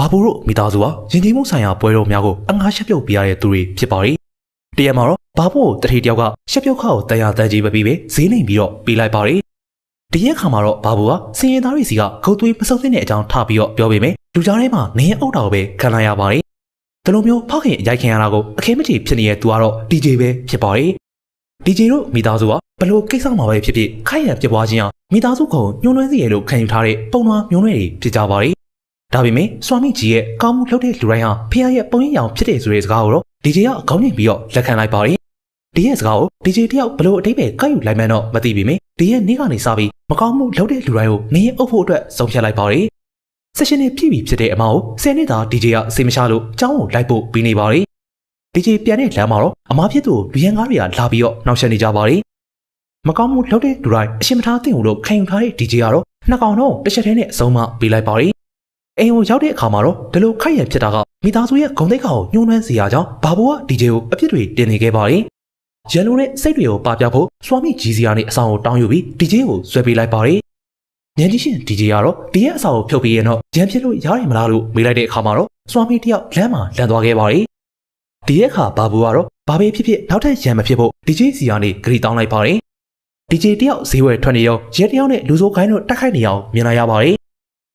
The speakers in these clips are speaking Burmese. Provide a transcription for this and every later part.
ဘာဘူးတို့မိသားစုဟာယဉ်ကျေးမှုဆိုင်ရာပွဲတော်များကိုအငှားရှက်ပြုတ်ပြရတဲ့သူတွေဖြစ်ပါတယ်။တရက်မှာတော့ဘာဘူးကိုတထေတယောက်ကရှက်ပြုတ်ခါကိုတရားတန်းကြီးပဲပြီးပဲဈေးနှိမ်ပြီးတော့ပေးလိုက်ပါတယ်။ဒီရက်ခါမှာတော့ဘာဘူးကစင်ရင်သားတွေစီကဂုတ်သွေးမဆုပ်သင့်တဲ့အကြောင်းထားပြီးတော့ပြောပေမဲ့လူကြားထဲမှာနေအုပ်တော်ပဲခံလိုက်ရပါတယ်။ဒီလိုမျိုးဖောက်ခင်ရိုက်ခင်ရတာကိုအခဲမတီဖြစ်နေတဲ့သူကတော့ DJ ပဲဖြစ်ပါတယ်။ DJ တို့မိသားစုကဘလို့ကိစ္စမှာပဲဖြစ်ဖြစ်ခိုက်ရန်ပြစ်ပွားခြင်းဟာမိသားစုကုံညှိုးနှွမ်းစီရလို့ခံယူထားတဲ့ပုံနှွားမျိုးနွယ်တွေဖြစ်ကြပါတယ်။ ဒါပေမဲ့စွာမိကြီးရဲ့ကောင်းမှုလုပ်တဲ့လူတိုင်းဟာဖခင်ရဲ့ပုံရိပ်အောင်ဖြစ်တယ်ဆိုတဲ့စကားကိုတော့ DJ ကအကောင်းကြီးပြီးတော့လက်ခံလိုက်ပါတယ်ဒီရဲ့စကားကို DJ တယောက်ဘလို့အတိတ်ပဲကောက်ယူလိုက်မှန်းတော့မသိပေမယ့်ဒီရဲ့နေ့ကနေစပြီးမကောင်းမှုလုပ်တဲ့လူတိုင်းကိုမင်းရဲ့အုပ်ဖို့အတွက်ဆုံးဖြတ်လိုက်ပါတယ်။ဆက်ရှင်နဲ့ပြည့်ပြီဖြစ်တဲ့အမကို10နှစ်သာ DJ ကစေမရှာလို့အကြောင်းကိုလိုက်ဖို့ပြီးနေပါတယ်။ DJ ပြန်တဲ့လမ်းမှာတော့အမဖြစ်သူဘီယန်ကားတွေကလာပြီးတော့နှောက်ယှက်နေကြပါတယ်။မကောင်းမှုလုပ်တဲ့လူတိုင်းအရှင်းမထားသင့်ဘူးလို့ခံယူထားတဲ့ DJ ကတော့နှစ်ကောင်တော့တစ်ချက်တည်းနဲ့အဆုံးမပေးလိုက်ပါတယ် အိမ်ကိုရောက်တဲ့အခါမှာတော့ဒီလိုခိုက်ရဖြစ်တာကမိသားစုရဲ့ဂုံတိတ်ခါကိုညှိုးနှွမ်းစေရကြောင်းဘာဘိုးက DJ ကိုအပြစ်တွေတင်နေခဲ့ပါတယ်။ရန်လိုတဲ့စိတ်တွေကိုပါပြဖို့စွာမိကြီးစီကနေအဆောင်ကိုတောင်းယူပြီး DJ ကိုဆွဲပေးလိုက်ပါတယ်။ညံကြီးရှင် DJ ကတော့ဒီရဲ့အဆောင်ကိုဖြုတ်ပြီးရင်တော့ရန်ဖြစ်လို့ရတယ်မလားလို့မေးလိုက်တဲ့အခါမှာတော့စွာမိတယောက်လမ်းမှာလန်သွားခဲ့ပါတယ်။ဒီရဲ့အခါဘာဘိုးကတော့ဘာပဲဖြစ်ဖြစ်နောက်ထပ်ရန်မဖြစ်ဖို့ DJ စီကနေဂရီတောင်းလိုက်ပါတယ်။ DJ တယောက်ဈေးဝယ်ထွက်နေရောရဲတယောက်နဲ့လူစိုးခိုင်းတို့တိုက်ခိုက်နေအောင်မြင်လာရပါတယ်။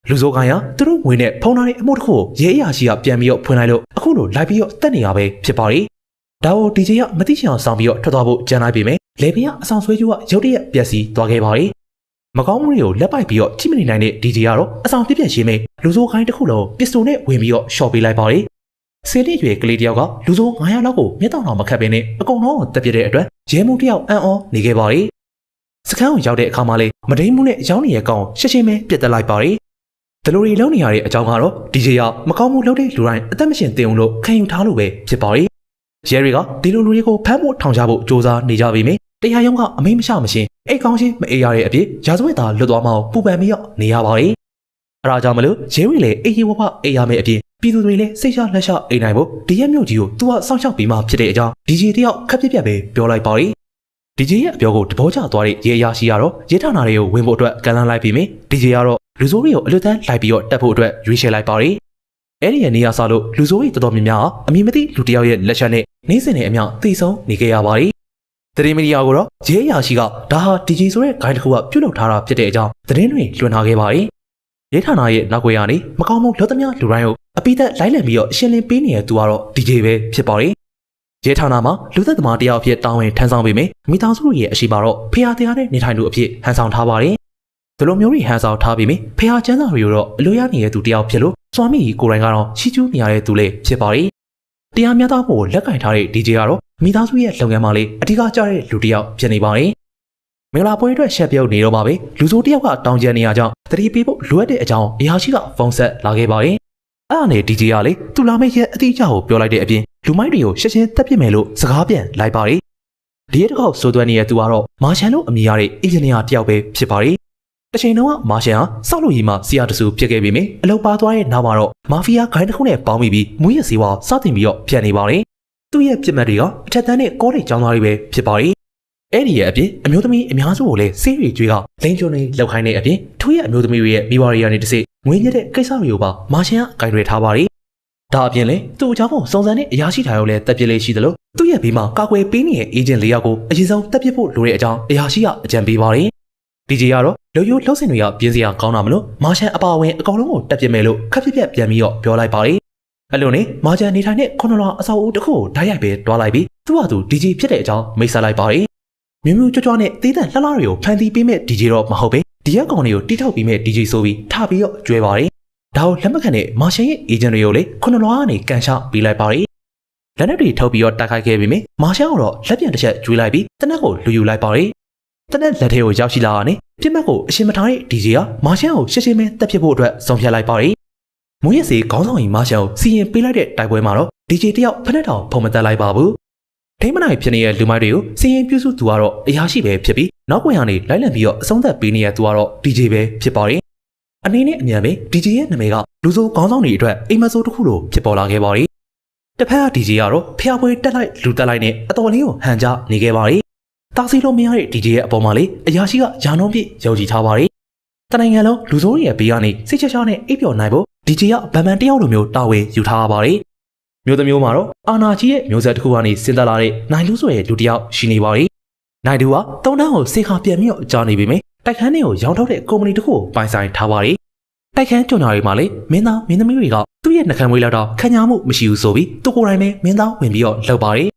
လူစိုးခိုင်းကသူတို့ငွေနဲ့ဖုံးထားတဲ့အမှုတစ်ခုကိုရဲအရာရှိကပြန်ပြီးတော့ဖွင့်လိုက်လို့အခုလိုလိုက်ပြီးတော့တက်နေရပဲဖြစ်ပါတယ်။ဒါကို DJ ကမသိချင်အောင်ဆောင်ပြီးတော့ထွက်သွားဖို့ကြံလိုက်ပေမဲ့လေပင်ကအဆောင်ဆွဲကျိုးကရုတ်တရက်ပျက်စီးသွားခဲ့ပါတယ်။မကောင်းမှုတွေကိုလက်ပိုက်ပြီးတော့ချိမနေနိုင်တဲ့ DJ ကတော့အဆောင်ပြက်ပြက်ရှင်းမဲ့လူစိုးခိုင်းတစ်ခုလုံးပစ္စတိုနဲ့ဝင်ပြီးတော့ရှော့ပေးလိုက်ပါတယ်။စေတီရွယ်ကလေးတယောက်ကလူစိုး900လောက်ကိုမျက်တောင်တော်မခတ်ပင်းနဲ့အကုန်လုံးကိုတက်ပြတဲ့အတွက်ရဲမှုတယောက်အံ့ဩနေခဲ့ပါတယ်။စခန်းကိုရောက်တဲ့အခါမှာလေမဒိန်မှုနဲ့ရောင်းနေတဲ့ကောင်ရှင်းရှင်းပဲပြတ်တက်လိုက်ပါတယ်။ ဒလိုရီလုံးနေရတဲ့အကြောင်းကတော့ DJ ကမကောင်းမှုလုပ်တဲ့လူတိုင်းအသက်မရှင်တင်အောင်လို့ခံယူထားလို့ပဲဖြစ်ပါတယ်။ရဲတွေကဒီလိုလူတွေကိုဖမ်းဖို့ထောင်ချဖို့စ조사နေကြပေမယ့်တရားရုံးကအမိန့်မချမရှင်အိတ်ကောင်းချင်းမအေးရတဲ့အဖြစ်ရာဇဝတ်သားလွတ်သွားမှပူပန်ပြီးတော့နေရပါတယ်။အဲဒါကြောင့်မလို့ရဲတွေလည်းအေးရေးဝဖအေးရမယ့်အပြင်ပြည်သူတွေလည်းစိတ်ချလက်ချအိမ်နိုင်ဖို့ဒီရက်မြို့ကြီးကိုသူကစောင့်ရှောက်ပြီးမှဖြစ်တဲ့အကြောင်း DJ တယောက်ခက်ပြက်ပြက်ပဲပြောလိုက်ပါတယ်။ DJ ရဲ့အပြောကိုတဘောကျသွားတဲ့ရဲအရာရှိကတော့ရဲဌာနတွေကိုဝင်ဖို့အတွက်ကန့်လန့်လိုက်ပြီးမြင် DJ ကတော့ လူဆိုးတွေကိုအလွတ်တန်းလိုက်ပြီးတော့တက်ဖို့အတွက်ရွေးချယ်လိုက်ပါတယ်။အဲ့ဒီရဲ့နေရာစားလို့လူဆိုးတွေတော်တော်များများအမည်မသိလူတစ်ယောက်ရဲ့လက်ချက်နဲ့နေစဉ်နဲ့အမျှသိဆုံးနေခဲ့ရပါတယ်။သတင်းမီဒီယာကိုတော့ရဲအရာရှိကဒါဟာ DJ ဆိုတဲ့ဂိုင်းတစ်ခုကပြုတ်လုပ်ထားတာဖြစ်တဲ့အကြောင်းသတင်းတွေလွှင့်ထားခဲ့ပါတယ်။ရဲဌာနရဲ့နောက်ွယ်ကနေမကောင်းမှုလောသမျှလူတိုင်းကိုအပိသက်လိုက်လံပြီးတော့အရှင်းလင်းပေးနေတဲ့သူကတော့ DJ ပဲဖြစ်ပါတယ်။ရဲဌာနမှာလူသက်သမားတယောက်အဖြစ်တာဝန်ထမ်းဆောင်ပေမယ့်မိသားစုရဲ့အရှိပါတော့ဖျားတရားနဲ့နေထိုင်သူအဖြစ်ဟန်ဆောင်ထားပါတယ်။ ဒီလိုမျိုးတွေဟန်ဆောင်ထားပြီးမြဖျားချမ်းသာတွေတော့အလိုရနေတဲ့သူတယောက်ဖြစ်လို့စွာမီကိုယ်တိုင်ကတော့ချီးကျူးနေရတဲ့သူလည်းဖြစ်ပါတယ်။တရားမျှတဖို့လက်ကင်ထားတဲ့ DJ ကတော့မိသားစုရဲ့လုပ်ငန်းမှာလေးအဓိကကျတဲ့လူတစ်ယောက်ဖြစ်နေပါတယ်။မင်္ဂလာပွဲအတွက်ရှက်ပြုတ်နေတော့ပါပဲလူဆိုးတစ်ယောက်ကတောင်းကျမ်းနေရကြောင်းတတိပေးဖို့လိုအပ်တဲ့အကြောင်းအရာရှိကဖုန်းဆက်လာခဲ့ပါတယ်။အဲ့ဒါနဲ့ DJ ကလေသူလာမယ့်ရက်အတိအကျကိုပြောလိုက်တဲ့အပြင်လူမိုက်တွေကိုရှက်ရှင်းတက်ပြစ်မယ်လို့စကားပြန်လိုက်ပါတယ်။ဒီရက်တစ်ခေါက်ဆိုသွဲနေတဲ့သူကတော့မာရှန်လို့အမည်ရတဲ့အင်ဂျင်နီယာတစ်ယောက်ပဲဖြစ်ပါတယ်။ တစ်ချိန်တုန်းကမာရှန်ဟာစောက်လို့ကြီးမှဆီယာတဆူဖြစ်ခဲ့ပြီးမြင်အလုပ်ပါသွားတဲ့နောက်မှာတော့မာဖီးယားဂိုင်းတစ်ခုနဲ့ပေါင်းမိပြီးမွေးရစီဝါစတင်ပြီးတော့ပြန်နေပါတယ်။သူ့ရဲ့ပြစ်မှတ်တွေကအထက်တန်းနဲ့ကောလိပ်ကျောင်းသားတွေပဲဖြစ်ပါတယ်။အဲ့ဒီရဲ့အပြင်အမျိုးသမီးအများစုကိုလည်းစေးရီကျွေးကလိန်ကျွန်းတွေလောက်ခိုင်းတဲ့အပြင်သူ့ရဲ့အမျိုးသမီးတွေရဲ့မိဘတွေကနေတစ်စိငွေညက်တဲ့ကိစ္စတွေကိုပါမာရှန်ကဂိုင်းတွေထားပါတယ်။ဒါအပြင်လေသူ့အကြောင်းကိုစုံစမ်းတဲ့အရာရှိထားရောလဲတက်ပြစ်လေးရှိသလိုသူ့ရဲ့ဘေးမှာကာကွယ်ပေးနေတဲ့အေဂျင့်လေးယောက်ကိုအရင်ဆုံးတက်ပြစ်ဖို့လိုတဲ့အကြောင်းအရာရှိကအကြံပေးပါတယ်။ DJ ကတော့ လူယိုလှုပ်စင်တွေကပြင်းစရာကောင်းတာမလို့မာရှန်အပါအဝင်အကောင်လုံးကိုတက်ပြစ်မယ်လို့ခက်ပြက်ပြက်ပြန်ပြီးတော့ပြောလိုက်ပါတယ်။အဲ့လိုနဲ့မာချန်နေထိုင်တဲ့ခုနလောအဆောက်အဦတစ်ခုကိုဓာတ်ရိုက်ပဲတွားလိုက်ပြီးသူ့ဟာသူ DJ ဖြစ်တဲ့အကြောင်းမိတ်ဆက်လိုက်ပါတယ်။မြမျိုးကြွကြွနဲ့တေးတန်လှလှတွေကိုဖန်တီးပေးမဲ့ DJ တော့မဟုတ်ပဲဒီရက်ကောင်တွေကိုတီးထောက်ပြီးမဲ့ DJ ဆိုပြီးထားပြီးတော့ကျွဲပါတယ်။ဒါကိုလက်မခံတဲ့မာရှန်ရဲ့ agent တွေကိုလေခုနလောကနေကန်ချပေးလိုက်ပါတယ်။လက်နက်တွေထုတ်ပြီးတော့တိုက်ခိုက်ခဲ့ပြီးမြမာရှန်ကတော့လက်ပြန်တစ်ချက်ကျွေးလိုက်ပြီးတနက်ကိုလူယူလိုက်ပါတယ်။ တနက်လက်ထဲကိုရောက်ရှိလာတာနဲ့ပြစ်မှတ်ကိုအရှင်မထားတဲ့ DJ ကမာရှန်ကိုရှင်းရှင်းပဲတက်ဖြစ်ဖို့အတွက်ဆုံးဖြတ်လိုက်ပါတယ်။မွေးရစီခေါင်းဆောင်ကြီးမာရှန်ကိုစီရင်ပေးလိုက်တဲ့တိုက်ပွဲမှာတော့ DJ တယောက်ဖက်နဲ့တောင်ဖုံမတက်လိုက်ပါဘူး။ထိမနိုင်ဖြစ်နေတဲ့လူမိုက်တွေကိုစီရင်ပြုစုသူကတော့အရာရှိပဲဖြစ်ပြီးနောက်ွယ်ကနေလိုက်လံပြီးတော့အဆုံးသက်ပေးနေတဲ့သူကတော့ DJ ပဲဖြစ်ပါတယ်။အနေနဲ့အမြန်ပဲ DJ ရဲ့နာမည်ကလူစိုးခေါင်းဆောင်တွေအတွက်အိမ်မဆိုးတစ်ခုလိုဖြစ်ပေါ်လာခဲ့ပါတယ်။တစ်ဖက်က DJ ကတော့ဖျားပွဲတက်လိုက်လူတက်လိုက်နဲ့အတော်လေးကိုဟန်ကြနေခဲ့ပါတယ်။ တာစီလိုမရတဲ့ DJ ရဲ့အပေါ်မှာလေအရာရှိကယာနှုံးပြည့်ယုံကြည်ထားပါတယ်။တနိုင်ငံလုံးလူစိုးတွေရဲ့ဘေးကနေစိတ်ချချနဲ့အိပ်ပျော်နိုင်ဖို့ DJ ကဗန်မန်တယောက်လိုမျိုးတာဝန်ယူထားရပါတယ်မျိုးတစ်မျိုးမှာတော့အာနာကြီးရဲ့မျိုးဆက်တစ်ခုကနေဆင်းသက်လာတဲ့နိုင်လူဆိုရဲ့လူတစ်ယောက်ရှိနေပါတယ်နိုင်လူကတုံတန်းကိုစေခါပြန်ပြီးတော့ကြားနေပြီမယ်တိုက်ခန်းတွေကိုရောင်းထုတ်တဲ့ကုမ္ပဏီတစ်ခုကိုပိုင်ဆိုင်ထားပါတယ်တိုက်ခန်းကြော်ညာတွေမှာလေမင်းသားမင်းသမီးတွေကသူ့ရဲ့နှကမ်းမွေးလောက်တော့ခံညာမှုမရှိဘူးဆိုပြီးသူကိုယ်တိုင်ပဲမင်းသားဝင်ပြီးတော့လှုပ်ပါတယ်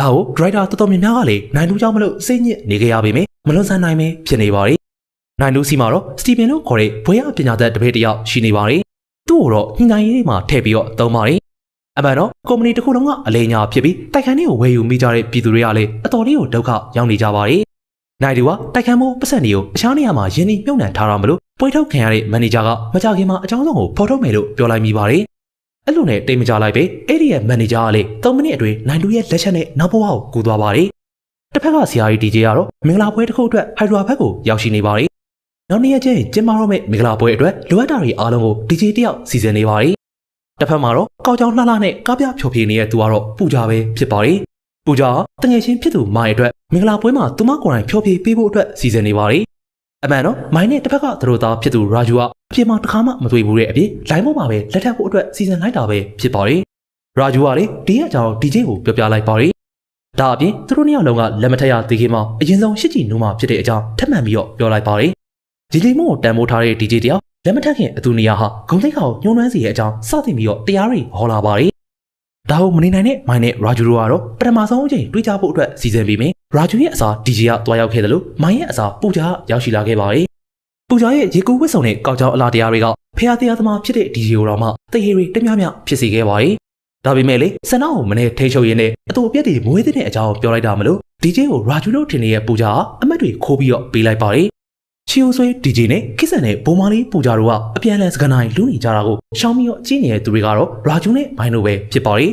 ဒါကိုဒရိုက်တာတော်တော်များများကလေနိုင်လူကြောင့်မလို့စိတ်ညစ်နေကြရပေမယ့်မလွန်ဆန်နိုင်ပဲဖြစ်နေပါတယ်နိုင်လူစီမှာတော့စတီဗင်လို့ခေါ်တဲ့ဘွေရပညာသက်တစ်ပည့်တစ်ယောက်ရှိနေပါတယ်သူ့ကိုတော့ညှိနှိုင်းရေးတွေမှာထည့်ပြီးတော့သုံးပါတယ်အမှန်တော့ကုမ္ပဏီတစ်ခုလုံးကအလဲညာဖြစ်ပြီးတိုက်ခန်းတွေကိုဝယ်ယူမိကြတဲ့ပြည်သူတွေကလည်းအတော်လေးကိုဒုက္ခရောက်နေကြပါတယ်နိုင်ဒီကတိုက်ခန်းမိုးပတ်စံတွေကိုအချားနေရာမှာယင်းနှိမြုပ်နှံထားတာမလို့ပွဲထုတ်ခံရတဲ့မန်နေဂျာကမကြခင်မှာအကြောင်းဆုံးကိုဖော်ထုတ်မယ်လို့ပြောလိုက်မိပါတယ် အဲ့လိုနဲ့တိတ်မကြလိုက်ပဲအဲ့ဒီရဲ့မန်နေဂျာကလည်း3မိနစ်အတွင်းနိုင်လူရဲ့လက်ချက်နဲ့နောက်ဘဝကိုကူသွားပါတယ်တစ်ဖက်ကဆရာကြီး DJ ကတော့မင်္ဂလာပွဲတစ်ခုအတွက်ဟိုက်ဒရာဘက်ကိုရောက်ရှိနေပါတယ်နောက်နေ့ရက်ချင်းကျင်းပတော့မယ့်မင်္ဂလာပွဲအတွက်လိုအပ်တာတွေအားလုံးကို DJ တယောက်စီစဉ်နေပါတယ်တစ်ဖက်မှာတော့ကောက်ကြောင်လှလှနဲ့ကားပြဖြော်ဖြေနေတဲ့သူကတော့ပူကြပဲဖြစ်ပါတယ်ပူကြကတငယ်ချင်းဖြစ်သူမိုင်အတွက်မင်္ဂလာပွဲမှာသူမကိုယ်တိုင်ဖြော်ဖြေပေးဖို့အတွက်စီစဉ်နေပါတယ် အမှန်တော့မိုင်းနဲ့တစ်ဖက်ကသူတို့သားဖြစ်သူရာဂျူကအပြင်မှာတစ်ခါမှမတွေ့ဘူးတဲ့အပြင်လိုင်းပေါ်မှာပဲလက်ထပ်ဖို့အတွက်စီစဉ်လိုက်တာပဲဖြစ်ပါတယ်ရာဂျူကလေဒီရဲ့အကြောင်း DJ ကိုပြောပြလိုက်ပါတယ်ဒါအပြင်သူတို့နှစ်ယောက်လုံးကလက်မထက်ရသေးခင်မှာအရင်ဆုံးရှစ်ကြည်နူးမှာဖြစ်တဲ့အကြောင်းထပ်မံပြီးတော့ပြောလိုက်ပါတယ်ဒီလေးမို့ကိုတန်ဖိုးထားတဲ့ DJ တယောက်လက်မထက်ခင်အတူနေရာဟာဂုံသိက္ခာကိုညှိုးနှွမ်းစီရဲ့အကြောင်းစတင်ပြီးတော့တရားတွေဟောလာပါတယ်ဒါကိုမနေနိုင်တဲ့မိုင်းနဲ့ရာဂျူတို့ကတော့ပထမဆုံးအချိန်တွေးကြဖို့အတွက်စီစဉ်ပြီးမယ် ရာဂျူရဲ့အစား DJ ကတွားရောက်ခဲ့တယ်လို့မိုင်းရဲ့အစားပူဂျာကရောက်ရှိလာခဲ့ပါတယ်ပူဂျာရဲ့ရေကူးဝစ်စုံနဲ့ကောက်ကြောင်အလားတရားတွေကဖះတရားသမားဖြစ်တဲ့ DJ ကိုတော့မှတရေတွေတမျှမျှဖြစ်စေခဲ့ပါတယ်ဒါပေမဲ့လေစနာကိုမနေ့ထိချုပ်ရင်းနဲ့အတူအပြက်တွေမွေးတဲ့အကြောင်းပြောလိုက်တာမလို့ DJ ကိုရာဂျူတို့ထင်နေတဲ့ပူဂျာကအမတ်တွေခိုးပြီးတော့ပေးလိုက်ပါတယ်ချီယိုဆွေး DJ နဲ့ခိစန်နဲ့ဘုံမာလီပူဂျာတို့ကအပြန်အလှန်စကားနိုင်လူနေကြတာကိုရှောင်းပြီးတော့ကြည့်နေတဲ့သူတွေကတော့ရာဂျူနဲ့မိုင်းတို့ပဲဖြစ်ပါတယ်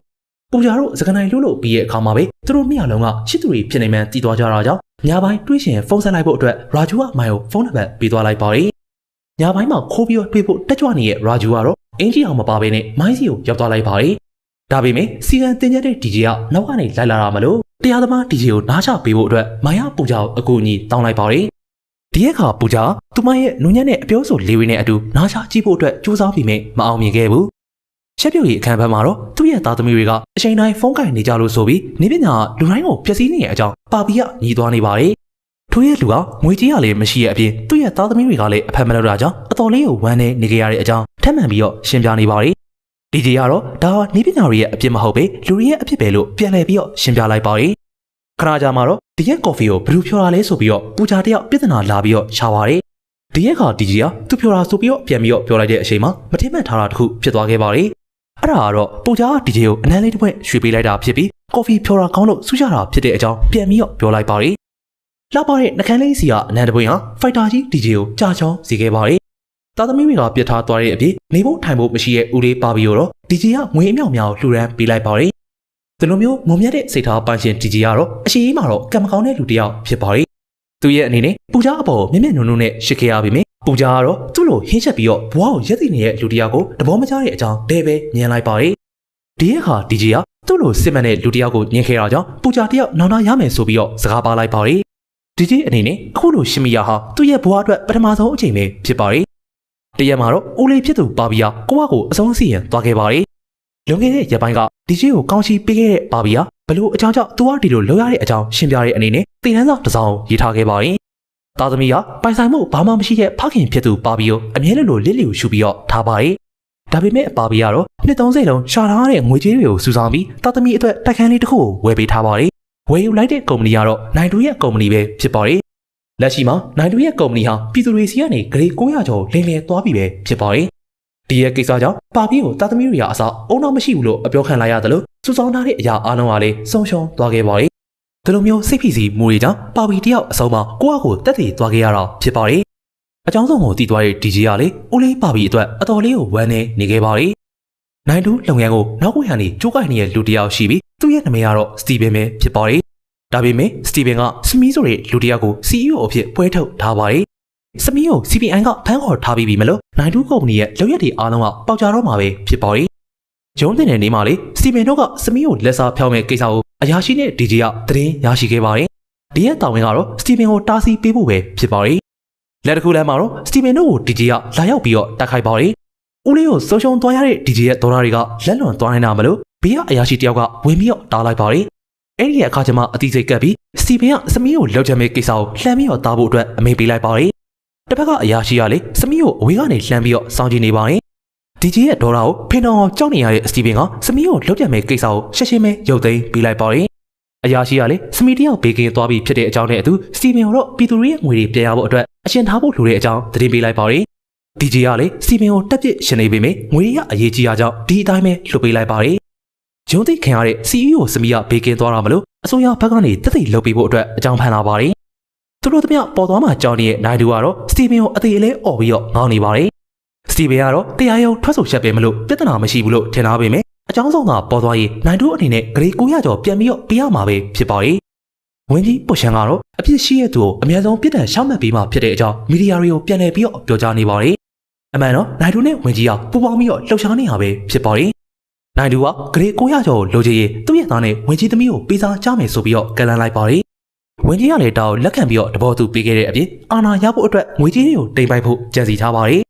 ပူဂျာတို့စကားနိုင်လို့လို့ပြီးရဲ့အခါမှာပဲသူတို့နှစ်ယောက်လုံးကချစ်သူတွေဖြစ်နေမှန်းတည်သွားကြတာကြောင့်ညပိုင်းတွေးရှင်ဖုန်းဆက်လိုက်ဖို့အတွက်ရာဂျူကမိုင်းကိုဖုန်းနံပါတ်ပေးသွားလိုက်ပါတယ်ညပိုင်းမှာခိုးပြီးတော့တွေးဖို့တက်ကြွနေတဲ့ရာဂျူကတော့အင်ဂျီအောင်မပါဘဲနဲ့မိုင်းစီကိုရောက်သွားလိုက်ပါတယ်ဒါပေမဲ့စီကံတင်ကြတဲ့ DJ ကနောက်ကနေလိုက်လာတာမလို့တရားသမား DJ ကိုနားချပေးဖို့အတွက်မိုင်းရပူဂျာကိုအကူအညီတောင်းလိုက်ပါတယ်ဒီအခါပူဂျာသူမရဲ့နုညံ့တဲ့အပြောဆိုလေးဝင်းနဲ့အတူနားချကြည့်ဖို့အတွက်ကြိုးစားပြီးမြမအောင်မြင်ခဲ့ဘူး ချက်ပြုတ်ရီအခန်းဘက်မှာတော့သူ့ရဲ့သားသမီးတွေကအချိန်တိုင်းဖုန်းကင်နေကြလို့ဆိုပြီးနေပညာလူတိုင်းကိုဖျက်ဆီးနေတဲ့အကြောင်းပါပီကညီးသွားနေပါတယ်ထိုရဲ့လူကငွေကြီးရလည်းမရှိရဲ့အပြင်သူ့ရဲ့သားသမီးတွေကလည်းအဖက်မလုပ်တာကြောင့်အတော်လေးကိုဝမ်းနေနေကြရတဲ့အကြောင်းထပ်မံပြီးတော့ရှင်းပြနေပါတယ်ဒီကြီးကတော့ဒါဟာနေပညာတွေရဲ့အပြစ်မဟုတ်ပဲလူတွေရဲ့အပြစ်ပဲလို့ပြန်လည်ပြီးတော့ရှင်းပြလိုက်ပါတယ်ခဏကြာမှာတော့ဒီရက်ကော်ဖီကိုဘယ်လိုဖြော်တာလဲဆိုပြီးတော့ပူချာတယောက်ပြဿနာလာပြီးတော့ရှာပါတယ်ဒီရက်ခါဒီကြီးကသူဖြော်တာဆိုပြီးတော့ပြန်ပြီးတော့ပြောလိုက်တဲ့အချိန်မှာမထင်မှတ်ထားတာတခုဖြစ်သွားခဲ့ပါတယ် အဲ့ဒါကတော့ပူချာကဒီကြီးကိုအနမ်းလေးတစ်ပွင့်ရွှေပေးလိုက်တာဖြစ်ပြီးကော်ဖီဖြော်တာကောင်းလို့ဆူချတာဖြစ်တဲ့အကြောင်းပြန်ပြီးတော့ပြောလိုက်ပါတယ်လှပတဲ့နှကန်းလေးစီကအနမ်းတစ်ပွင့်ဟာဖိုက်တာကြီးဒီကြီးကိုကြာချောင်းစီခဲ့ပါတယ်သားသမီးတွေကပြစ်ထားသွားတဲ့အပြင်နေဖို့ထိုင်ဖို့မရှိတဲ့ဦးလေးပါပြီးတော့ဒီကြီးကငွေအမြောက်များကိုလှူဒန်းပေးလိုက်ပါတယ်ဒီလိုမျိုးငုံမြတ်တဲ့စိတ်ထားပန်းရှင်ဒီကြီးကတော့အရှိကြီးမှာတော့ကံမကောင်းတဲ့လူတစ်ယောက်ဖြစ်ပါတယ်သူရဲ့အနေနဲ့ပူဇာအပေါ်မြင့်မြတ်နုံနုံနဲ့ရှစ်ခဲ့ရပြီမြ ပူဇာကတော့သူ့လိုဟင်းချက်ပြီးတော့ဘွားကိုရက်တည်နေတဲ့လူတစ်ယောက်ကိုတဘောမကျတဲ့အကြောင်းဒဲပဲညင်လိုက်ပါတယ်ဒီရက်ခါဒီကြီးကသူ့လိုစစ်မှန်တဲ့လူတစ်ယောက်ကိုညင်ခဲ့တာကြောင့်ပူဇာတစ်ယောက်နောင်နာရမယ်ဆိုပြီးတော့စကားပါလိုက်ပါတယ်ဒီကြီးအနေနဲ့အခုလိုရှင်မီယာဟာသူ့ရဲ့ဘွားအတွက်ပထမဆုံးအချိန်ပဲဖြစ်ပါတယ်တရက်မှာတော့ဦးလေးဖြစ်သူပါဘီယာကိုကကိုအဆုံးစီရင်သွားခဲ့ပါတယ်လွန်ခဲ့တဲ့ရက်ပိုင်းကဒီဂျီကိုကောင်းချီပေးခဲ့တဲ့ပါဘီယာဘလို့အကြောင်းကြောင့်သူကဒီလိုလောက်ရတဲ့အကြောင်းရှင်းပြတဲ့အနေနဲ့တင်နန်းဆောင်တစ်စောင်ရေးထားခဲ့ပါတယ် သားသမီးကပိုင်ဆိုင်မှုဘာမှမရှိတဲ့ဖခင်ဖြစ်သူပါဘီကိုအမြဲတမ်းလိုလစ်လျူရှုပြီးတော့ထားပါတယ်ဒါပေမဲ့ပါဘီကတော့နှစ်30လုံးရှာထားတဲ့ငွေကြေးတွေကိုစုဆောင်ပြီးသားသမီးအတွက်တိုက်ခန်းလေးတစ်ခုကိုဝယ်ပေးထားပါတယ်ဝယ်ယူလိုက်တဲ့ကုမ္ပဏီကတော့နိုင်တူရဲ့ကုမ္ပဏီပဲဖြစ်ပါတယ်လက်ရှိမှာနိုင်တူရဲ့ကုမ္ပဏီဟာပြည်သူတွေစီကနေဂရေ900ကျော်လင်းလည်သွားပြီပဲဖြစ်ပါတယ်။ဒီရဲ့ကိစ္စကြောင့်ပါပီကိုတာသမီတွေကအစားအုံတော့မရှိဘူးလို့အပြောခံလိုက်ရတယ်လို့စူဆောင်းထားတဲ့အရာအားလုံးကလည်းဆုံးရှုံးသွားခဲ့ပါတယ်။ ဒီလိုမျိုးစိတ်ဖိစီးမှုတွေကြောင့်ပါပီတယောက်အဆုံးမှာကိုယ့်အကိုတက်တည်သွားခဲ့ရတာဖြစ်ပါတယ်။အကြောင်းဆုံးကိုတည်သွားတဲ့ DJ ကလေဦးလေးပါပီအတွက်အတော်လေးကိုဝမ်းနေနေခဲ့ပါတယ်။နိုင်တူလုပ်ငန်းကိုနောက်ွယ်ဟန်နေကြိုးကိုင်နေတဲ့လူတစ်ယောက်ရှိပြီးသူ့ရဲ့နာမည်ကတော့စတီဗင်ပဲဖြစ်ပါတယ်။ဒါပေမဲ့စတီဗင်ကစမီးဆိုတဲ့လူတစ်ယောက်ကို CEO အဖြစ်ပွဲထုတ်ထားပါတယ်။စမီးကို CPN ကဖမ်းခေါ်ထားပြီးပြီမလို့နိုင်တူကုမ္ပဏီရဲ့လုပ်ရက်တွေအားလုံးကပေါက်ကြတော့မှာပဲဖြစ်ပါတယ်။ဂျုံတင်တဲ့နေမှာလေစတီဗင်တို့ကစမီးကိုလက်စားဖျောက်မဲ့ကိစ္စကို အရာရှိနဲ့ DJ ကသတင်းရရှိခဲ့ပါတယ်။ဒီရဲ့တာဝန်ကတော့စတီဗင်ကိုတားဆီးပေးဖို့ပဲဖြစ်ပါတယ်။လက်တစ်ခုလမ်းမှာတော့စတီဗင်တို့ကို DJ ကလာရောက်ပြီးတော့တိုက်ခိုက်ပါတယ်။ဦးလေးကိုဆုံးရှုံးသွားရတဲ့ DJ ရဲ့ဒေါ်လာတွေကလက်လွန်သွားနေတာမလို့ဘေးကအရာရှိတယောက်ကဝင်ပြီးတော့တားလိုက်ပါတယ်အဲ့ဒီရဲ့အခါကျမှအတိစိတ်ကပ်ပြီးစတီဗင်ကစမီးကိုလောက်ချင်မဲ့ကိစ္စကိုလှမ်းပြီးတော့တားဖို့အတွက်အမိန့်ပေးလိုက်ပါတယ်တစ်ဖက်ကအရာရှိကလေစမီးကိုအဝေးကနေလှမ်းပြီးတော့စောင့်ကြည့်နေပါတယ် DJ ရဲ့ဒေါ်လာကိုဖင်တော်အောင်ကြောက်နေရတဲ့စတီဗင်ကစမီးကိုလောက်ချင်မဲ့ကိစ္စကိုရှက်ရှင်းပဲရုပ်သိမ်းပေးလိုက်ပါတယ်အရာရှိကလေစမီးတယောက်ဘေးကင်းသွားပြီးဖြစ်တဲ့အကြောင်းနဲ့အတူစတီဗင်ကိုတော့ပြည်သူတွေရဲ့ငွေတွေပြန်ရဖို့အတွက်အရှင်ထားဖို့လိုတဲ့အကြောင်းသတင်းပေးလိုက်ပါတယ် DJ ကလေစီမင်ကိုတက်ပစ်ရှင်နေပေမယ့်ငွေရအရေးကြီးရကြောင်းဒီအတိုင်းပဲလွှတ်ပေးလိုက်ပါတယ်။ဂျုံသိခင်ရတဲ့ CEO စမီးကဘေးကင်းသွားတာမလို့အစိုးရဘက်ကနေတက်သိလုပ်ပေးဖို့အတွက်အကြောင်းဖန်လာပါတယ်။သူတို့သမ ्या ပေါ်သွားမှကြောင်းနေတဲ့နိုင်တူကတော့စတီဗင်ကိုအသေးအလဲអော်ပြီးတော့ငောင်းနေပါတယ်။စ တီဗင်ကတော့တရားရုံထွက်ဆိုချက်ပေးမလို့ပြဿနာမရှိဘူးလို့ထင်ထားပေမယ့်အကြောင်းဆောင်သာပေါ်သွားရင်နိုင်တူအနေနဲ့ဂရေ900ကျော်ပြန်ပြီးတော့ပေးရမှာပဲဖြစ်ပါတယ်။ဝင်းကြီးပုတ်ရှန်ကတော့အပြစ်ရှိတဲ့သူကိုအများဆုံးပြစ်ဒဏ်ရှောက်မှတ်ပေးမှဖြစ်တဲ့အကြောင်းမီဒီယာတွေကိုပြန်လည်ပြီးတော့ပြောကြားနေပါတယ်။အမှန်တော့နိုင်တူနဲ့ဝင်ကြီးကပူပေါင်းပြီးတော့လှုပ်ရှားနေတာပဲဖြစ်ပါတယ်။နိုင်တူကဂရေ900ကျော်ကိုလိုချင်ရင်သူ့ရဲ့သားနဲ့ဝင်ကြီးသမီးကိုပေးစားကြမယ်ဆိုပြီးတော့ကန့်လန့်လိုက်ပါတယ်။ဝင်ကြီးကလည်းတောက်လက်ခံပြီးတော့တဘောသူပေးခဲ့တဲ့အပြင်အာနာရဖို့အတွက်ငွေကြီးတွေကိုတိမ်ပိုက်ဖို့ကြံစီထားပါတယ်။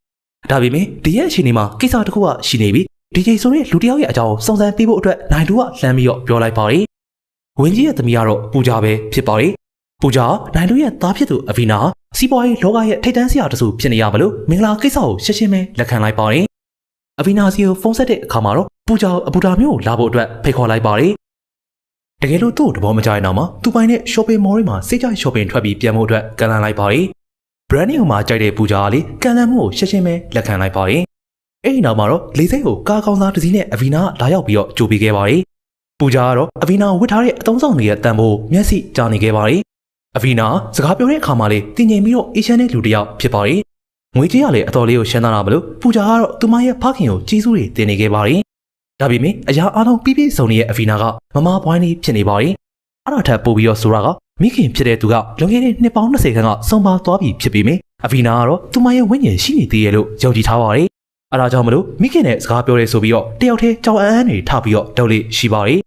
ဒါပေမဲ့ဒီရဲ့အချိန်ဒီမှာကိစ္စတစ်ခုကရှိနေပြီးဒီဂျေဆိုတဲ့လူတစ်ယောက်ရဲ့အကြောင်းစုံစမ်းပေးဖို့အတွက်နိုင်တူကလှမ်းပြီးတော့ပြောလိုက်ပါတယ်။ဝင်ကြီးရဲ့သမီးကတော့ပူကြပဲဖြစ်ပါတယ်။ပူကြကနိုင်တူရဲ့သားဖြစ်သူအဗီနာစီးပွားရေးလောကရဲ့ထိတ်တန်းစရာတစုဖြစ်နေရမလို့မင်္ဂလာကိစ္စကိုရှင်းရှင်းပဲလက်ခံလိုက်ပါတယ်။အဗီနာစီကိုဖုန်းဆက်တဲ့အခါမှာတော့ပူကြောင်အပူတာမျိုးကိုလာဖို့အတွက်ဖိတ်ခေါ်လိုက်ပါတယ်။တကယ်လို့သူ့ကိုတဘောမကြရင်တော့မှသူပိုင်တဲ့ shopping mall တွေမှာစိတ်ကြိုက် shopping ထွက်ပြီးပြန်ဖို့အတွက်ကန်လန့်လိုက်ပါတယ်။ branding မှာကြိုက်တဲ့ပူကြောင်ကလေကန်လန့်မှုကိုရှင်းရှင်းပဲလက်ခံလိုက်ပါတယ်။အဲ့ဒီနောက်မှာတော့လေစိတ်ကိုကားကောင်းစားတစ်စီးနဲ့အဗီနာကလာရောက်ပြီးတော့ကြိုပေးခဲ့ပါတယ်။ပူကြောင်ကတော့အဗီနာဝတ်ထားတဲ့အတုံးဆောင်တွေရဲ့တန်ဖိုးမျက်စိကြားနေခဲ့ပါတယ်။အဗီနာစကားပြောတဲ့အခါမှာလေတင်ငင်ပြီးတော့အေရှန်တဲ့လူတစ်ယောက်ဖြစ်ပါရဲ့ငွေကြီးကလည်းအတော်လေးကိုရှင်းသားတာမလို့ပူဂျာကတော့သူမရဲ့ဖခင်ကိုကြီးစုတွေတင်နေခဲ့ပါရဲ့ဒါပေမဲ့အရာအားလုံးပြည့်ပြည့်စုံနေတဲ့ အဗီနာကမမပွိုင်းလေးဖြစ်နေပါရဲ့အဲ့ဒါထက်ပိုပြီးတော့ဆိုတာက မိခင်ဖြစ်တဲ့သူကလွန်ခဲ့တဲ့နှစ်ပေါင်း20ခန်းကဆုံးပါသွားပြီဖြစ်ပေမယ့်အဗီနာကတော့သူမရဲ့ဝိညာဉ်ရှိနေသေးရဲ့လို့ယုံကြည်ထားပါရဲ့အဲ့ဒါကြောင့်မလို့မိခင်နဲ့စကားပြောရဲဆိုပြီးတော့တယောက်တည်းကြောင်အန်းတွေထပြီးတော့ဒေါက်လေးရှိပါရဲ့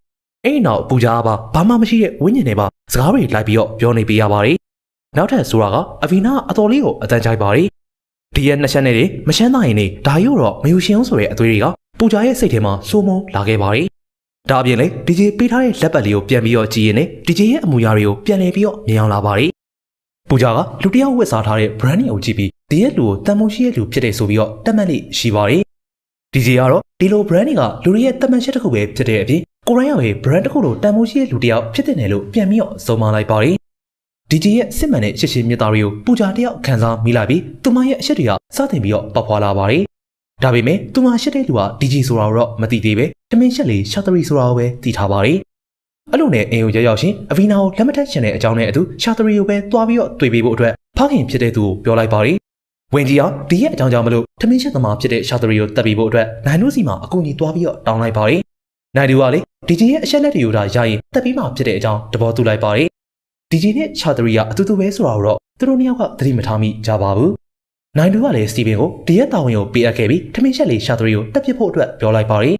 အဲ့ဒီနောက်ပူဂျာကပါဘာမှမရှိတဲ့ဝိညာဉ်တွေပါစကားတွေလိုက်ပြီးတော့ပြောနေပေးရပါတယ်။နောက်ထပ်ဆိုတာကအဗီနာအတော်လေးကိုအတန်းကြိုက်ပါတယ်။ဒီရဲ့နှစ်ချက်နဲ့တွေမရှမ်းသားရင်နေဒါရုပ်တော့မယူရှင်အောင်ဆိုတဲ့အသွေးတွေကပူဂျာရဲ့စိတ်ထဲမှာစိုးမုန်းလာခဲ့ပါတယ်။ ဒါအပြင်လေ DJ ပေးထားတဲ့လက်ပတ်လေးကိုပြန်ပြီးတော့ကြည့်ရင်လေ DJ ရဲ့အမူအရာတွေကိုပြန်လည်ပြီးတော့မြင်အောင်လာပါတယ်။ပူဂျာကလူတစ်ယောက်ဝတ်စားထားတဲ့ brand ကိုကြည့်ပြီးဒီရဲ့လူကိုတန်မိုးရှိရဲ့လူဖြစ်တယ်ဆိုပြီးတော့တတ်မှတ်လိရှိပါတယ်။ DJ ကတော့ဒီလို brand တွေကလူတွေရဲ့တတ်မှတ်ချက်တစ်ခုပဲဖြစ်တဲ့အပြင်ကိုရိုင်းရောက်ရဲ့ brand တစ်ခုလိုတန်ဖိုးရှိတဲ့လူတစ်ယောက်ဖြစ်တဲ့နယ်လို့ပြန်ပြီးတော့စုံမလိုက်ပါတယ်။ DJ ရဲ့စစ်မှန်တဲ့ရှစ်ရှင်းမြတ်သားတွေကိုပူဇာတစ်ယောက်ခံစားမိလာပြီးသူမရဲ့အချက်တွေကစတင်ပြီးတော့ပေါက်ဖွာလာပါတယ်။ဒါပေမဲ့သူမရှိတဲ့လူက DJ ဆိုတာကိုတော့မသိသေးပဲ တမင်းချက်လေးရှာတရီဆိုတာကိုပဲသိထားပါတယ်။အဲ့လိုနဲ့အင်ကိုရောက်ရောက်ချင်းအဗီနာကိုလက်မထက်ချင်တဲ့အကြောင်းနဲ့အတူရှာတရီကိုပဲတွားပြီးတော့တွေ့ပေးဖို့အတွက်ဖခင်ဖြစ်တဲ့သူကိုပြောလိုက်ပါတယ်။ဝင်ကြီးကဒီရဲ့အကြောင်းကြောင့်မလို့တမင်းချက်သမားဖြစ်တဲ့ရှာတရီကိုတက်ပြီးဖို့အတွက်နိုင်လို့စီမှာအကူအညီတွားပြီးတော့တောင်းလိုက်ပါတယ်။နိုင်တူကလေ DJ ရဲ့အချက်လက်တွေကိုဒါရရင်တက်ပြီးမှဖြစ်တဲ့အကြောင်းတဘောတူလိုက်ပါတယ်။ DJ နဲ့ Chattery ကအတူတူပဲဆိုတာကိုတော့သူတို့နှစ်ယောက်ကသတိမထားမိကြပါဘူး။နိုင်တူကလည်း Steven ကိုဒီရဲ့တာဝန်ကိုပေးအပ်ခဲ့ပြီးထမင်းချက်လေး Chattery ကိုတက်ပစ်ဖို့အတွက်ပြောလိုက်ပါတယ်။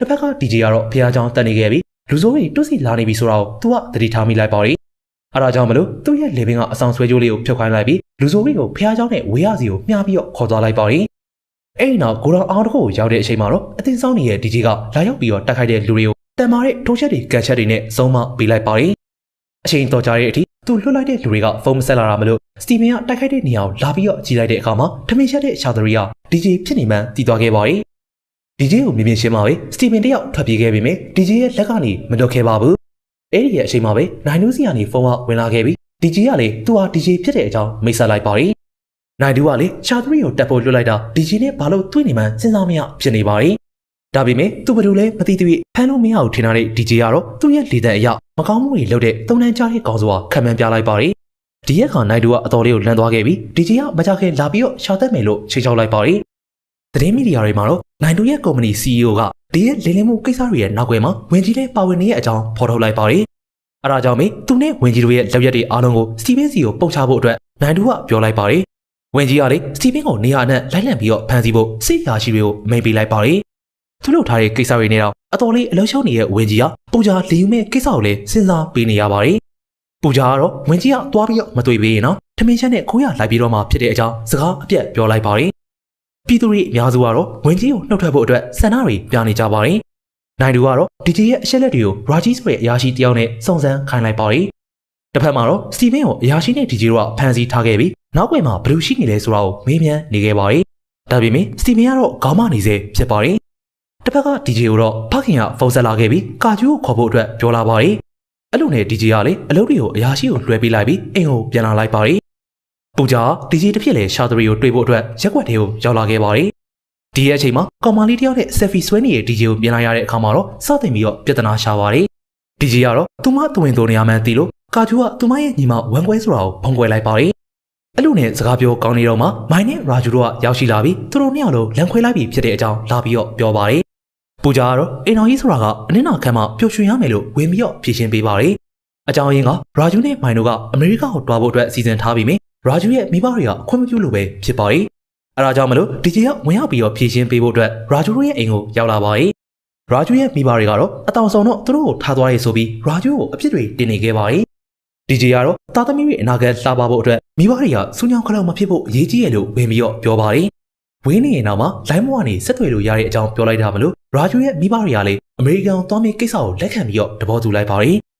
တစ်ဖက်က DJ ကတော့ဖះเจ้าတက်နေခဲ့ပြီးလူစိုးတွေတွတ်စီလာနေပြီဆိုတာကိုသူကသတိထားမိလိုက်ပါတယ်။အဲဒါကြောင့်မလို့သူ့ရဲ့လေပင်ကအဆောင်ဆွဲကြိုးလေးကိုဖြုတ်ခိုင်းလိုက်ပြီးလူစိုးတွေကိုဖះเจ้าနဲ့ဝေးရစီကိုမျှပြီးတော့ခေါ်သွားလိုက်ပါတယ်။အဲ့ဒီနောက်ကိုရောင်အောင်တစ်ခုကိုရောက်တဲ့အချိန်မှာတော့အသင်းဆောင်နေတဲ့ DJ ကလာရောက်ပြီးတော့တက်ခိုက်တဲ့လူတွေကိုတန်မာတဲ့ထိုးချက်တွေကန်ချက်တွေနဲ့စုံမပေးလိုက်ပါတယ်။အချိန်တော်ကြာတဲ့အထိသူလွတ်လိုက်တဲ့လူတွေကဖုန်းမဆက်လာတာမလို့စတီဗင်ကတိုက်ခိုက်တဲ့နေရာကိုလာပြီးတော့ကြည့်လိုက်တဲ့အခါမှာထမင်းချက်တဲ့ရှာသရီက DJ ဖြစ်နေမှန်းတည်သွားခဲ့ပါတ ယ်။ DJ ကိုမြင်မြင်ရှင်းပါပဲစတီဗင်တယောက်ထွက်ပြေးခဲ့ပေမဲ့ DJ ရဲ့လက်ကနေမလွတ်ခဲ့ပါဘူး။အဲ့ဒီရဲ့အချိန်မှာပဲနိုင်နူးစီကနေဖုန်းကဝင်လာခဲ့ပြီး DJ ကလည်းသူဟာ DJ ဖြစ်တဲ့အကြောင်းမိတ်ဆက်လိုက်ပါတယ်။နိုင်ဒူကလည်းရှာသရီကိုတက်ဖို့လွတ်လိုက်တာ DJ နဲ့ဘာလို့တွေ့နေမှန်းစဉ်းစားမရဖြစ်နေပါတယ်။ဒါပေမဲ့သူဘယ်လိုလဲမသိသေးဖမ်းလို့မရဘူးထင်ထားတဲ့ DJ ကတော့သူ့ရဲ့လေတဲ့အရာမကောင်းမှုတွေလုပ်တဲ့သုံးတန်းကြားတဲ့ကောင်စွာခံမှန်းပြလိုက်ပါတယ်။ဒီရက်ခါနိုင်ဒူကအတော်လေးကိုလမ်းသွားခဲ့ပြီး DJ ကမကြခင်လာပြီးတော့ရှာသက်မယ်လို့ချိန်ချောက်လိုက်ပါတယ်။ သတင်းမီဒီယာတွေမှာတော့နိုင်ဒူရဲ့ကုမ္ပဏီ CEO ကဒီရဲ့လေလင်းမှုကိစ္စတွေရဲ့နောက်ွယ်မှာဝင်ကြီးတဲ့ပါဝင်နေရဲ့အကြောင်းဖော်ထုတ်လိုက်ပါတယ်။အဲဒါကြောင့်မေသူနဲ့ဝင်ကြီးတို့ရဲ့လက်ရက်တွေအားလုံးကိုစတီဗင်စီကိုပုတ်ချဖို့အတွက်နိုင်ဒူကပြောလိုက်ပါတယ်။ဝင်ကြီးကလေစတီဗင်ကိုနေရာအနှံ့လိုက်လံပြီးတော့ဖမ်းဆီးဖို့စိတ်ရာရှိတွေကိုအမိန့်ပေးလိုက်ပါတယ်။သူလုပ်ထားတဲ့ကိစ္စတွေနဲ့တော့အတော်လေးအလုံးရှုံးနေတဲ့ဝင်ကြီးကပူဂျာလီယူမဲ့ကိစ္စကိုလည်းစဉ်းစားပေးနေရပါတယ်။ပူဂျာကတော့ဝင်ကြီးကတွားပြီးတော့မတွေ့ပေးရင်တော့ထမင်းချက်နဲ့ခိုးရလိုက်ပြီးတော့မှဖြစ်တဲ့အကြောင်းစကားအပြတ်ပြောလိုက်ပါတယ် ပြည်သူတွေအများစုကတော့ဝင်ကြီးကိုနှုတ်ထွက်ဖို့အတွက်ဆန္ဒတွေပြနေကြပါတယ်။နိုင်တူကတော့ဒီဂျီရဲ့အချက်လက်တွေကိုရာဂျီဆိုတဲ့အရာရှိတယောက်နဲ့စုံစမ်းခိုင်းလိုက်ပါတယ်။တစ်ဖက်မှာတော့စတီဗင်ကိုအရာရှိနဲ့ဒီဂျီတို့ကဖမ်းဆီးထားခဲ့ပြီးနောက်ွယ်မှာဘယ်လိုရှိနေလဲဆိုတာကိုမေးမြန်းနေခဲ့ပါတယ်။ဒါပေမဲ့စတီဗင်ကတော့ခေါင်းမနေစေဖြစ်ပါတယ်။တစ်ဖက်ကဒီဂျီကိုတော့ဖခင်ကဖုန်းဆက်လာခဲ့ပြီးကာကျူကိုခေါ်ဖို့အတွက်ပြောလာပါတယ်။အဲ့လိုနဲ့ဒီဂျီကလည်းအလုပ်တွေကိုအရာရှိကိုလွှဲပေးလိုက်ပြီးအိမ်ကိုပြန်လာလိုက်ပါတယ်။ ပူဂျာဒီဂျီတစ်ဖြစ်လေရှာသရီကိုတွေ့ဖို့အတွက်ရက်ွက်ထဲကိုရောက်လာခဲ့ပါတယ်။ဒီရဲ့အချိန်မှာကောင်မလေးတယောက်နဲ့ဆက်ဖီဆွဲနေတဲ့ဒီဂျီကိုမြင်လိုက်ရတဲ့အခါမှာတော့စတင်ပြီးတော့ပြဿနာရှာပါတယ်။ဒီဂျီကတော့သူမသွင်သွင်းနေရမှန်းသိလို့ကာကျူကသူမရဲ့ညီမဝမ်ကွဲဆိုတာကိုဖုံးကွယ်လိုက်ပါတယ်။အဲ့လိုနဲ့စကားပြောကောင်းနေတော့မှမိုင်းနဲ့ရာဂျူတို့ကရောက်ရှိလာပြီးသူတို့နှစ်ယောက်လုံးလန်ခွဲလိုက်ပြီးဖြစ်တဲ့အကြောင်းလာပြီးတော့ပြောပါတယ်။ပူဂျာကတော့အင်တော်ကြီးဆိုတာကအနစ်နာခံမှပျော်ရွှင်ရမယ်လို့ဝင်ပြီးတော့ဖြေရှင်းပေးပါတယ်။အကြောင်းရင်းကရာဂျူနဲ့မိုင်တို့ကအမေရိကကိုတွားဖို့အတွက်စီစဉ်ထားပြီးမြင် ရာဂျူရဲ့မိဘတွေကအခွင့်မပြုလို့ပဲဖြစ်ပါတယ်။အဲဒါကြောင့်မလို့ဒီဂျီကဝင်ရောက်ပြီးတော့ဖြည့်ရှင်းပေးဖို့အတွက်ရာဂျူတို့ရဲ့အိမ်ကိုရောက်လာပါတယ်။ရာဂျူရဲ့မိဘတွေကတော့အတောင်ဆောင်တော့သူတို့ကိုထားသွားရေးဆိုပြီးရာဂျူကိုအပြစ်တွေတင်နေခဲ့ပါတယ်။ဒီဂျီကတော့တာသမီတွေအနာဂတ်လှပဖို့အတွက်မိဘတွေကစူးညောင်းခလောက်မဖြစ်ဖို့အရေးကြီးရလို့ဝင်ပြီးတော့ပြောပါတယ်။ဝင်းနေရင်တော့မှလိုင်းမောကနေဆက်သွယ်လို့ရတဲ့အကြောင်းပြောလိုက်တာမလို့ရာဂျူရဲ့မိဘတွေကလည်းအမေရိကန်သွားမယ့်ကိစ္စကိုလက်ခံပြီးတော့တဘောတူလိုက်ပါတယ်။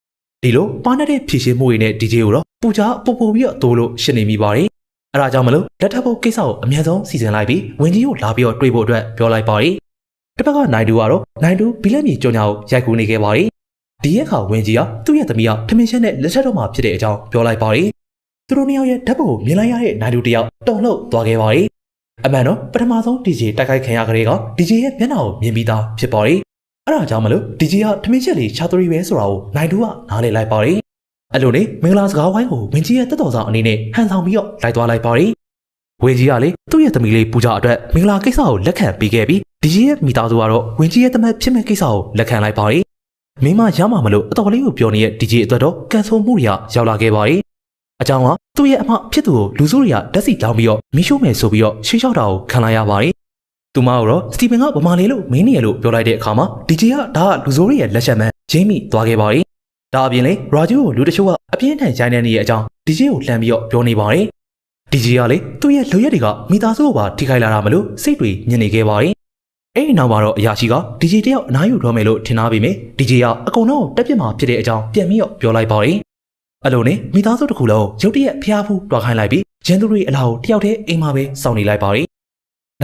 ဒီလိုပါနေတဲ့ဖြည့်ရှင်းမှုတွေနဲ့ဒီဂျီကိုတော့ပူချာပူပူပြီးတော့တိုးလို့ရှင်းနေမိပါတယ်။အဲဒါကြောင့်မလို့လက်ထပ်ဖို့ကိစ္စကိုအမြန်ဆုံးစီစဉ်လိုက်ပြီးဝင်းကြီးကိုလာပြီးတော့တွေးဖို့အတွက်ပြောလိုက်ပါတယ်။တစ်ဖက်ကနိုင်တူကတော့နိုင်တူဘီလက်မြေကြောင်ညာကိုရိုက်ကူနေခဲ့ပါတယ်။ဒီရက်ခါဝင်းကြီးကသူ့ရဲ့သမီးကထမင်းရှင်းနဲ့လက်ထပ်တော့မှဖြစ်တဲ့အကြောင်းပြောလိုက်ပါတယ်။သူတို့နှစ်ယောက်ရဲ့ဓာတ်ပုံကိုမြင်လိုက်ရတဲ့နိုင်တူတယောက်တုံ့လှုပ်သွားခဲ့ပါတယ်။အမှန်တော့ပထမဆုံး DJ တိုက်ခိုက်ခံရကလေးက DJ ရဲ့မျက်နှာကိုမြင်ပြီးသားဖြစ်ပါတယ်။ အဲဒါကြောင့်မလို့ DJ ကထမင်းချက်လေးချာသရီပဲဆိုတာကိုနိုင်တူကနားလည်လိုက်ပါတယ်။အဲ့လိုနဲ့မင်္ဂလာစကားဝိုင်းကိုဝင်းကြီးရဲ့တက်တော်ဆောင်အနေနဲ့ဟန်ဆောင်ပြီးတော့လိုက်သွားလိုက်ပါတယ်။ဝင်းကြီးကလေသူ့ရဲ့သမီးလေးပူကြအတွက်မင်္ဂလာကိစ္စကိုလက်ခံပေးခဲ့ပြီးဒီကြီးရဲ့မိသားစုကတော့ဝင်းကြီးရဲ့တမက်ဖြစ်မဲ့ကိစ္စကိုလက်ခံလိုက်ပါတယ်။မင်းမရမှာမလို့အတော်လေးကိုပြောနေတဲ့ဒီကြီးအတွက်တော့ကန်ဆိုမှုတွေကရောက်လာခဲ့ပါတယ်။အကြောင်းကသူ့ရဲ့အမဖြစ်သူကိုလူစုတွေကဓာတ်စီတောင်းပြီးတော့မီးရှို့မယ်ဆိုပြီးတော့ရှင်းလျှောက်တာကိုခံလိုက်ရပါတယ်။ သူမကတော့စတီဗင်ကဗမာလေးလို့မင်းနေရလို့ပြောလိုက်တဲ့အခါမှာဒီကြီးကဒါကလူဆိုးတွေရဲ့လက်ချက်မှန်ဂျိမ်းမီသွားခဲ့ပါတယ်။ဒါအပြင်လေရာဂျူကိုလူတချို့ကအပြင်းထန်ရိုင်းနေနေတဲ့အကြောင်းဒီကြီးကိုလှမ်းပြီးတော့ပြောနေပါတယ်။ဒီကြီးကလေသူ့ရဲ့လူရက်တွေကမိသားစုကိုပါထိခိုက်လာတာမလို့စိတ်တွေညစ်နေခဲ့ပါတယ်။အဲ့ဒီနောက်မှာတော့အရာရှိကဒီဂျီတယောက်အနားယူတော့မယ်လို့ထင်ထားပြီးမြင်ဒီဂျီကအကုန်လုံးတက်ပြစ်မှာဖြစ်တဲ့အကြောင်းပြန်ပြီးတော့ပြောလိုက်ပါတယ်။အဲ့လိုနဲ့မိသားစုတစ်ခုလုံးရုတ်တရက်ဖျားဖူးတွားခိုင်းလိုက်ပြီးရန်သူတွေအလားကိုတယောက်တည်းအိမ်မှာပဲစောင့်နေလိုက်ပါတယ်။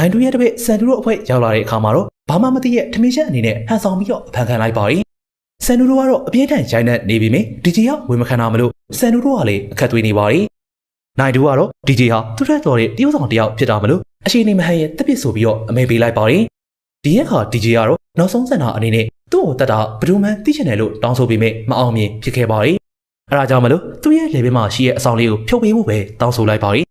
နိုင်တူရဲ့တပည့်စန်တူတို့အဖွဲ့ရောက်လာတဲ့အခါမှာတော့ဘာမှမသိရဲ့ထမင်းချက်အနေနဲ့ဟန်ဆောင်ပြီးတော့အဖန်ခံလိုက်ပါတယ်။စန်တူတို့ကတော့အပြင်းထန်ရိုင်းနေနေပြီးမြင်ဒီဂျီကဝင်မခံတာမလို့စန်တူတို့ကလည်းအခက်သွေးနေပါတယ်။နိုင်တူကတော့ဒီဂျီဟာသူ့ထက်တော်တဲ့တရုတ်ဆောင်တယောက်ဖြစ်တာမလို့အရှိနေမဟန်ရဲ့တက်ပစ်ဆိုပြီးတော့အမေပေးလိုက်ပါတယ်။ဒီရက်ခါဒီဂျီကတော့နောက်ဆုံးစံတာအနေနဲ့သူ့ကိုတတ်တာဘယ်သူမှသိချင်တယ်လို့တောင်းဆိုပေမဲ့မအောင်မြင်ဖြစ်ခဲ့ပါတယ်။အဲဒါကြောင့်မလို့သူ့ရဲ့လေဘင်းမှာရှိရဲ့အဆောင်လေးကိုဖြုတ်ပေးဖို့ပဲတောင်းဆိုလိုက်ပါတယ်။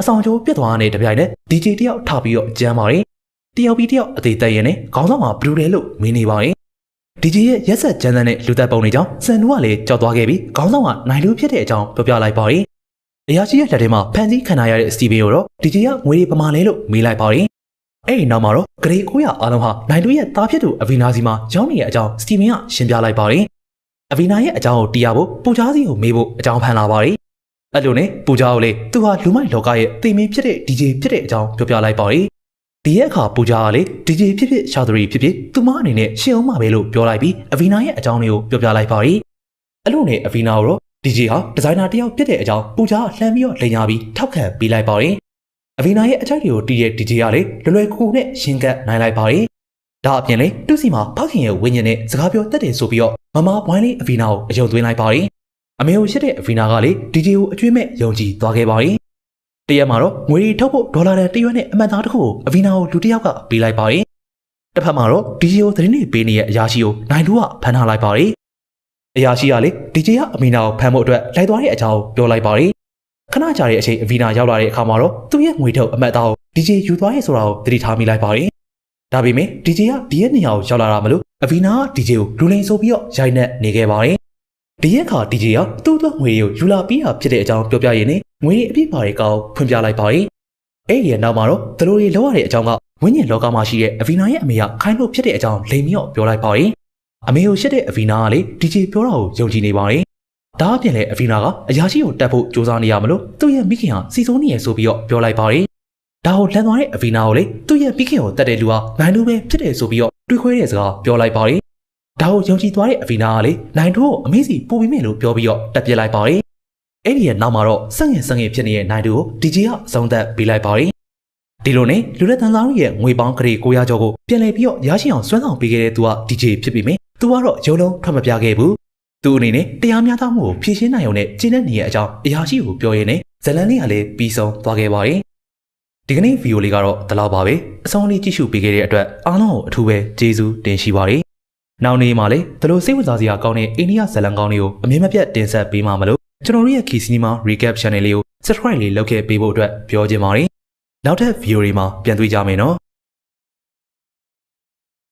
အဆောင်ကျိုးပြတ်သွားတဲ့တပြိုင်နက် DJ တယောက်ထပြီးတော့ကြမ်းပါတယ်။တယောက်ပြီးတယောက်အသေးသက်ရင်နဲ့ခေါင်းဆောင်မှာဘလူးတယ်လို့မင်းနေပါတယ်။ DJ ရဲ့ရက်ဆက်ကြမ်းတဲ့လူသက်ပုံတွေကြောင့်စန်နူကလည်းကြောက်သွားခဲ့ပြီးခေါင်းဆောင်ကနိုင်လူဖြစ်တဲ့အကြောင်းပြောပြလိုက်ပါတယ်။အရာရှိရဲ့လက်ထဲမှာဖန်စီခံရတဲ့စတီဗင်ကိုတော့ DJ ကငွေတွေပမာလဲလို့မေးလိုက်ပါတယ်။အဲ့ဒီနောက်မှာတော့ဂရေ900အားလုံးဟာနိုင်လူရဲ့သားဖြစ်သူအဗီနာစီမှာရောင်းနေတဲ့အကြောင်းစတီဗင်ကရှင်းပြလိုက်ပါတယ်။အဗီနာရဲ့အကြောင်းကိုတီးရဖို့ပူချားစီကိုမေးဖို့အကြောင်းဖန်လာပါတယ်။ အဲ့လိုနဲ့ပူချားကိုလေသူဟာလူမိုက်လောကရဲ့သိမင်းဖြစ်တဲ့ DJ ဖြစ်တဲ့အကြောင်းပြောပြလိုက်ပါတယ်။ဒီရက်အခါပူချားကလေ DJ ဖြစ်ဖြစ်ရှာသရီဖြစ်ဖြစ်သူမအနေနဲ့ရှင်းအောင်ပါပဲလို့ပြောလိုက်ပြီးအဗီနာရဲ့အကြောင်းလေးကိုပြောပြလိုက်ပါတယ်။အဲ့လိုနဲ့အဗီနာကိုတော့ DJ ဟာဒီဇိုင်နာတယောက်ဖြစ်တဲ့အကြောင်းပူချားလှမ်းပြီးတော့လိန်ညာပြီးထောက်ခံပေးလိုက်ပါတယ်။အဗီနာရဲ့အကြိုက်တွေကိုတီးတဲ့ DJ ကလေလွယ်လွယ်ကူကူနဲ့ရှင်းကပ်နိုင်လိုက်ပါတယ်။ဒါအပြင်လေသူ့စီမှာဖခင်ရဲ့ဝိညာဉ်နဲ့စကားပြောတတ်တယ်ဆိုပြီးတော့မမဝိုင်းလေးအဗီနာကိုအယုံသွင်းလိုက်ပါတယ်။ အမေကိုရှိတဲ့အဗီနာကလေ DJ ကိုအကျွေးမဲ့ယုံကြည်သွားခဲ့ပါတယ်။တရက်မှာတော့ငွေထုတ်ဖို့ဒေါ်လာတန်တရွက်နဲ့အမှတ်သားတစ်ခုကိုအဗီနာကိုလူတစ်ယောက်ကပေးလိုက်ပါတယ်။တစ်ဖက်မှာတော့ DJ ကိုသတင်းတွေပေးနေတဲ့အရာရှိကိုနိုင်လူကဖမ်းထားလိုက်ပါတယ်။အရာရှိကလေ DJ ကအမီနာကိုဖမ်းဖို့အတွက်လိုက်သွားတဲ့အကြောင်းပြောလိုက်ပါတယ်။ခဏကြာတဲ့အချိန်အဗီနာရောက်လာတဲ့အခါမှာတော့သူ့ရဲ့ငွေထုတ်အမှတ်သားကို DJ ယူသွားရဲဆိုတာကိုသတိထားမိလိုက်ပါတယ်။ဒါပေမဲ့ DJ ကဒီရဲ့နေရာကိုရောက်လာတာမလို့အဗီနာက DJ ကိုလူလိန်ဆိုပြီးတော့ရိုက်နှက်နေခဲ့ပါတယ်။ ဒီရက်ခါ DJ ကသူ့အတွက်ငွေတွေကိုယူလာပြီးတာဖြစ်တဲ့အကြောင်းပြောပြရင်းနဲ့ငွေတွေအပြည့်ပါတဲ့ကောင်ဖွင့်ပြလိုက်ပါတယ်။အဲ့ဒီရဲ့နောက်မှာတော့သူတို့တွေလောက်ရတဲ့အကြောင်းကဝိညာဉ်လောကမှာရှိတဲ့အဗီနာရဲ့အမေကခိုင်းလို့ဖြစ်တဲ့အကြောင်းလိန်မြော့ပြောလိုက်ပါတယ်။အမေကိုရှစ်တဲ့အဗီနာကလေ DJ ပြောတာကိုယုံကြည်နေပါတယ်။ဒါအပြင်လည်းအဗီနာကအရာရှိကိုတတ်ဖို့စူးစမ်းနေရမလို့သူ့ရဲ့မိခင်ဟာစီဆိုးနေရဆိုပြီးတော့ပြောလိုက်ပါတယ်။ဒါဒါကိုလန်သွားတဲ့အဗီနာကိုလေသူ့ရဲ့ပြီးခင်ကိုတတ်တဲ့လူဟာနိုင်လူပဲဖြစ်တယ်ဆိုပြီးတော့တွေးခွဲတဲ့စကားပြောလိုက်ပါတယ်။ ဒါကိုယုံကြည်သွားတဲ့အဗီနာကလေနိုင်တို့ကိုအမေးစီပို့ပြီးမယ်လို့ပြောပြီးတော့တက်ပြစ်လိုက်ပါတယ်။အဲ့ဒီရဲ့နောက်မှာတော့စန့်ငင်စန့်ငင်ဖြစ်နေတဲ့နိုင်တို့ကိုဒီဂျီကအဆုံးသက်ပေးလိုက်ပါတယ်။ဒီလိုနဲ့လူလက်တန်သားတို့ရဲ့ငွေပေါင်းကလေး900ကျော်ကိုပြန်လည်ပြီးတော့ရရှိအောင်စွမ်းဆောင်ပေးခဲ့တဲ့သူက DJ ဖြစ်ပြီမယ်။သူကတော့ရုံလုံးထွက်မပြခဲ့ဘူး။သူအနေနဲ့တရားမျှတမှုကိုဖြည့်ရှင်းနိုင်ုံနဲ့ကျင်းတဲ့နေရဲ့အကြောင်းအရာရှိကိုပြောရင်းနဲ့ဇလန်လေးကလည်းပြီးဆုံးသွားခဲ့ပါတယ်။ဒီကနေ့ဗီဒီယိုလေးကတော့ဒီလောက်ပါပဲ။အဆုံးလေးကြည့်ရှုပေးခဲ့တဲ့အတွက်အားလုံးကိုအထူးပဲကျေးဇူးတင်ရှိပါတယ်။ နောက်နေ့မှာလည်းဒီလိုစိတ်ဝင်စားစရာကောင်းတဲ့အိန္ဒိယဇလန်ကောင်းလေးကိုအမြင်မပြတ်တင်ဆက်ပေးမှာမလို့ကျွန်တော်တို့ရဲ့ Key Cinema Recap Channel လေးကို Subscribe လေးလုပ်ခဲ့ပေးဖို့အတွက်ပြောချင်ပါတယ်။နောက်ထပ်ဗီဒီယိုတွေမှာပြန်တွေ့ကြမယ်နော်။